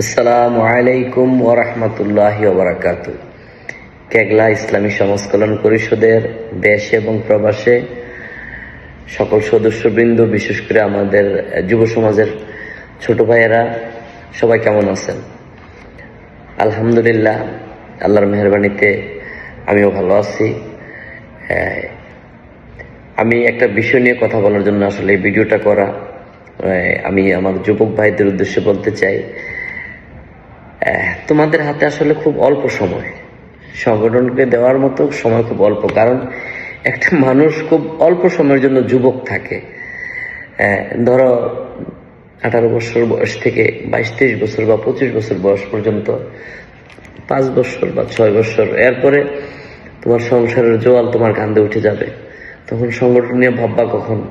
আসসালামু আলাইকুম ওরহমতুল্লাহ ওবরাকাত কেগলা ইসলামী সংস্কলন পরিষদের দেশে এবং প্রবাসে সকল সদস্যবৃন্দ, বিশেষ করে আমাদের যুব সমাজের ছোট ভাইয়েরা, সবাই কেমন আছেন? আলহামদুলিল্লাহ, আল্লাহর মেহরবানিতে আমিও ভালো আছি। আমি একটা বিষয় নিয়ে কথা বলার জন্য আসলে ভিডিওটা করা আমি আমার যুবক ভাইদের উদ্দেশ্যে বলতে চাই তোমাদের হাতে আসলে খুব অল্প সময়। সংগঠনকে দেওয়ার মতো সময় খুব অল্প, কারণ একটা মানুষ খুব অল্প সময়ের জন্য যুবক থাকে। ধরো, আঠারো বছর বয়স থেকে বাইশ, তেইশ বছর বা পঁচিশ বছর বয়স পর্যন্ত, পাঁচ বছর বা ছয় বছর, এরপরে তোমার সংসারের জোয়াল তোমার কান্দে উঠে যাবে। তখন সংগঠন নিয়ে ভাববা কখন?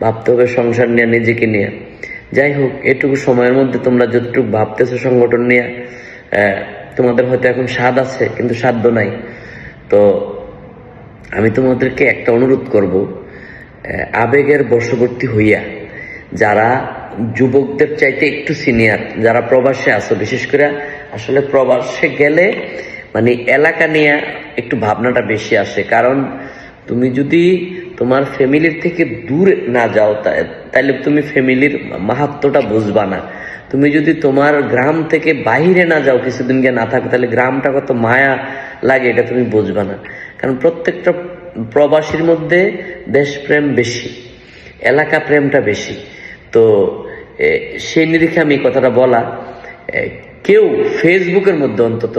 ভাবতে হবে সংসার নিয়ে নিজেকে নিয়ে। যাই হোক এটুকু সময়ের মধ্যে তোমরা যতটুকু ভাবতেছো সংগঠন নিয়ে তোমাদের হয়তো এখন স্বাদ আছে, কিন্তু সাধ্য নাই। তো আমি তোমাদেরকে একটা অনুরোধ করব আবেগের বশবর্তী হইয়া, যারা যুবকদের চাইতে একটু সিনিয়র, যারা প্রবাসে আছো, বিশেষ করে আসলে প্রবাসে গেলে মানে এলাকা নিয়ে একটু ভাবনাটা বেশি আসে। কারণ তুমি যদি তোমার ফ্যামিলির থেকে দূরে না যাও তাহলে তুমি ফ্যামিলির মাহাত্মটা বুঝবা না। তুমি যদি তোমার গ্রাম থেকে বাইরে না যাও কিছুদিন গিয়ে না থাকো তাহলে গ্রামটা কত মায়া লাগে এটা তুমি বুঝবা না। কারণ প্রত্যেকটা প্রবাসীর মধ্যে দেশপ্রেম বেশি, এলাকা প্রেমটা বেশি। তো সেই নিরিখে আমি কথাটা বলা কেউ ফেসবুকের মধ্যে অন্তত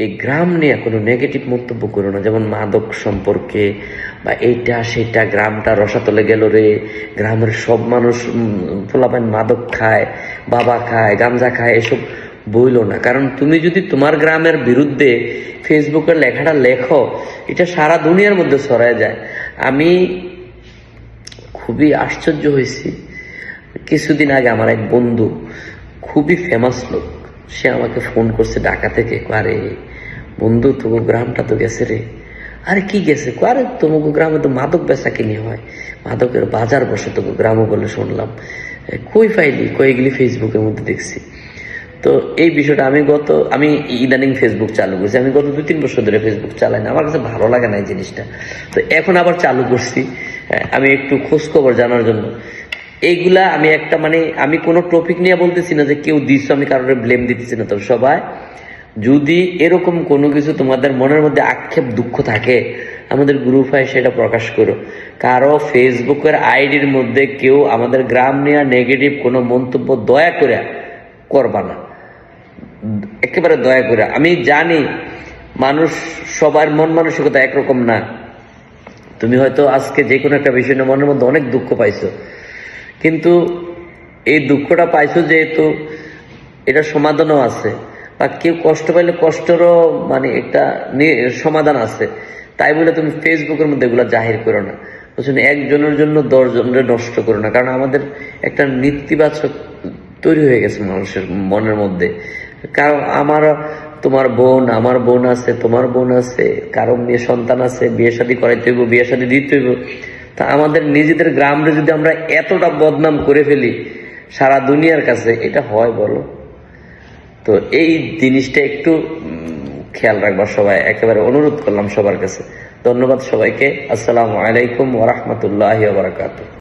এই গ্রাম নিয়ে কোনো নেগেটিভ মন্তব্য করো না। যেমন মাদক সম্পর্কে বা এইটা, সেটা, গ্রামটা রসাতলে গেল রে। গ্রামের সব মানুষ ফোলাপান মাদক খায়, বাবা খায়, গাঞ্জা খায়, এসব বইলো না। কারণ তুমি যদি তোমার গ্রামের বিরুদ্ধে ফেসবুকের লেখাটা লেখো, এটা সারা দুনিয়ার মধ্যে ছড়ায় যায়। আমি খুবই আশ্চর্য হয়েছি। কিছুদিন আগে আমার এক বন্ধু খুবই ফেমাস লোক, সে আমাকে ফোন করছে ঢাকা থেকে। আরে বন্ধু তোকে গ্রামটা তো গেছে রে। আরে কি গেছে? আরে তোমাকে গ্রামে তো মাদক বেচা কিনি হয়। মাদকের বাজার বসে তোকে গ্রামও বলে শুনলাম। কই পাইলি? কয়েকগুলি ফেসবুকের মধ্যে দেখছি। তো এই বিষয়টা আমি গত, আমি ইদানিং ফেসবুক চালু করছি। আমি গত দু তিন বছর ধরে ফেসবুক চালাই না। আমার কাছে ভালো লাগে না এই জিনিসটা। তো এখন আবার চালু করছি। আমি একটু খোঁজ খবর জানার জন্য। এইগুলা আমি একটা মানে আমি কোনো টপিক নিয়ে বলতেছি না যে কেউ দিচ্ছ আমি কারোর ব্লেম দিতেছি না। তো সবাই যদি এরকম কোনো কিছু তোমাদের মনের মধ্যে আক্ষেপ, দুঃখ থাকে, আমাদের গ্রুপ হয়, সেটা প্রকাশ করো। কারও ফেসবুকের আইডির মধ্যে কেউ আমাদের গ্রাম নিয়ে নেগেটিভ কোনো মন্তব্য দয়া করে করবা না। একেবারে দয়া করে। আমি জানি মানুষ সবার মন মানসিকতা একরকম না। তুমি হয়তো আজকে যে কোনো একটা বিষয় নিয়ে মনের মধ্যে অনেক দুঃখ পাইছো। কিন্তু এই দুঃখটা পাইছো যেহেতু এটা সমাধানও আছে। বা কেউ কষ্ট পাইলে কষ্টেরও মানে একটা সমাধান আছে। তাই বলে তুমি ফেসবুকের মধ্যে এগুলো জাহির করো না। বুঝছেন একজনের জন্য দশজনের নষ্ট করো না। কারণ আমাদের একটা নেতিবাচক তৈরি হয়ে গেছে মানুষের মনের মধ্যে। কারণ আমার, তোমার বোন, আমার বোন আছে, তোমার বোন আছে, কারও মেয়ে সন্তান আছে, বিয়ে শাদী করাইতে হইব, বিয়ে শাদী দিতে হইব। তা আমাদের নিজেদের গ্রামে যদি আমরা এতটা বদনাম করে ফেলি সারা দুনিয়ার কাছে, এটা হয় বলো? তো এই জিনিসটা একটু খেয়াল রাখবার সবাই, একেবারে অনুরোধ করলাম সবার কাছে। ধন্যবাদ সবাইকে। আসসালামু আলাইকুম ওরহমতুল্লাহ বারাকাতুহ।